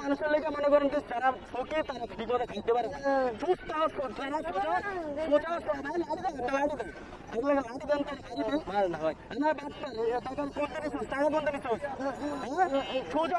মানুষের লেগে মনে করেন যারা ফোকে তারা ঠিক করে খাইতে পারে সুস্থ যারা সোজা সোজা এগুলো লাড়ি দেন তারা বাচ্চা তখন কোনটা নিচ্ছিস টাকা কোনটা নিচ্ছিস সোজা।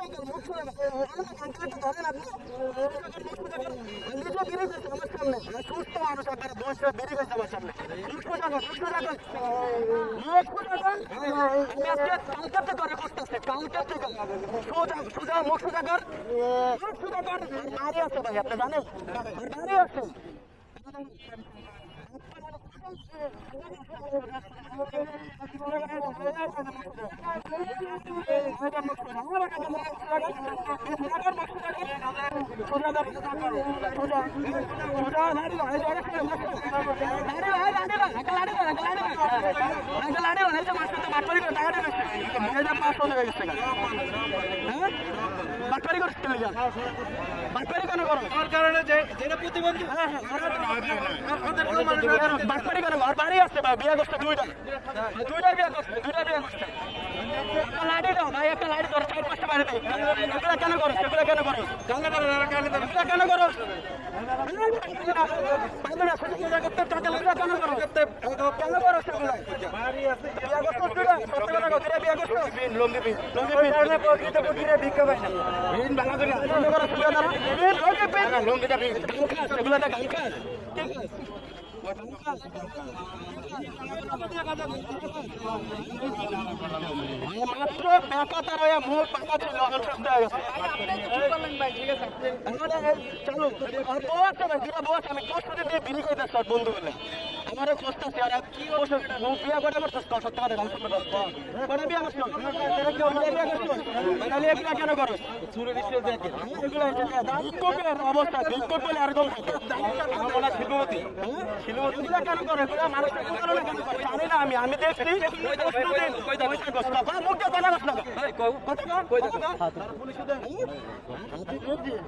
মানুষ মুখ সোজা কর আমি তোর বিড়ি খেতে দেখছি তার আমি সিগারেট খেতে দেখছি সোজা সুস্থ মানুষ আপনার বয়সে বেরিয়ে গেছে আমার সামনে। দুশো টাকা দুশো টাকা আমি আজকে কালকে থেকে করে করতেছে আছে ভাই, আপনি জানেন? মারি আছে। মাঠ পরি টাকা দিয়ে পাঁচশো টাকা গেছে হ্যাঁ? বাটপারি করছে বাটপারি কেন করো কারণে যে যেটা প্রতিবন্ধী বাটপারি কেন আর বাড়ি আসছে ভাই বিয়ে করছে দুইটা দুইটা বিয়ে করছে দুইটা বিয়ে করছে একটা লাইটে দাও ভাই একটা লাইট ধরো চার পাঁচটা বাড়ি দেয় এগুলা কেন করো সেগুলা কেন করো এগুলা কেন করো কেন করো কেন করো বিয়ে করছ বিয়ে করছ করে করো মাত্র টাকা তার হয়ে পাকা ছিল এখন সুস্থ হয়ে গেছে চালু। আর বউ আছে আমি। কষ্ট দিয়ে বিড়ি খাইতে সব বন্ধু বলে আমারও কষ্ট আছে আর কি বিয়া করে করছিস তো সত্য কথা গান শুনতে করে বিয়া করছিস তোরা কেউ বিয়া বিয়া করছিস তাহলে এগুলা কেন করো চুরি নিশ্চয় দেখে এগুলা বিক্ষোভের অবস্থা বিক্ষোভ বলে এরকম থাকে আমরা শিল্পপতি শিল্পপতি এগুলা কেন করে এগুলা কারণে কেন করে জানি না আমি আমি দেখছি। কষ্ট বা মুখ দিয়ে কথা। কষ্ট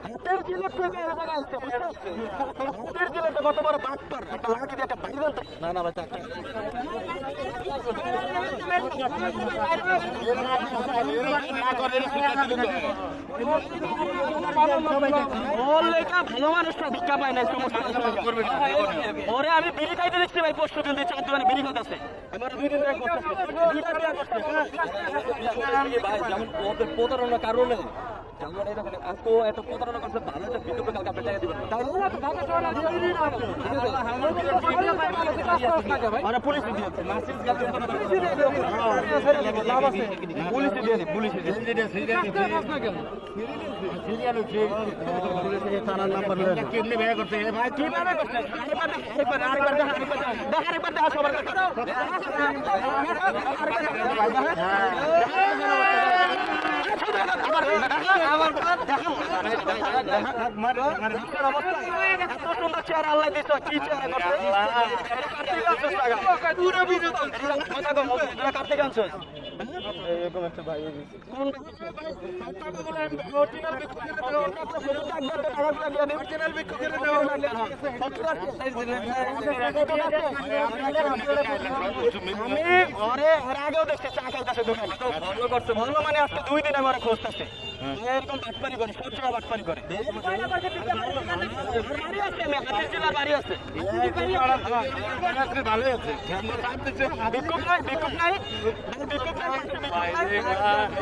হাতের জিলে বড় বাট পার একটা লাঠি দিয়ে একটা বাইরে না না না ওরে আমি বিড়ি খাইতে দেখছি ভাই পোস্ট দিন দিয়ে চার দোকানে বিড়ি খাইতেছে প্রতারণার কারণে যেমন এই এত এত প্রতারণা করছে ভালো একটা ভিডিও কালকে আপনি টাকা দিবেন তাই না ঢাকা শহরে দিয়ে দিন আপনি আরে পুলিশ দিয়ে মাসিস গাতে পুলিশ দিয়ে পুলিশ দিয়ে থানার নাম্বার কেমনে ব্যয় করতে ভাই কীভাবে করতে আরেকবার আরেকবার দেখা আরেকবার দেখা আরেকবার দেখা সবার কাছে এত এরকম একটা ভাই আমি ঘরে ওর আগেও দেখছে চা খাইতেছে দোকানে ভালো করছে ভালো মানে আজকে দুই দিন আমার খুঁজতেছে। এরকম বাটপারি করে সব জায়গায় বাটপারি করে। বাড়ি আছে হাতের বাড়ি আছে। ভালোই আছে বিক্ষোভ নাই বিক্ষোভ নাই। বিক্ষোভ নাই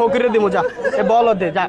ফকিরে দিব যা এ বল দে যা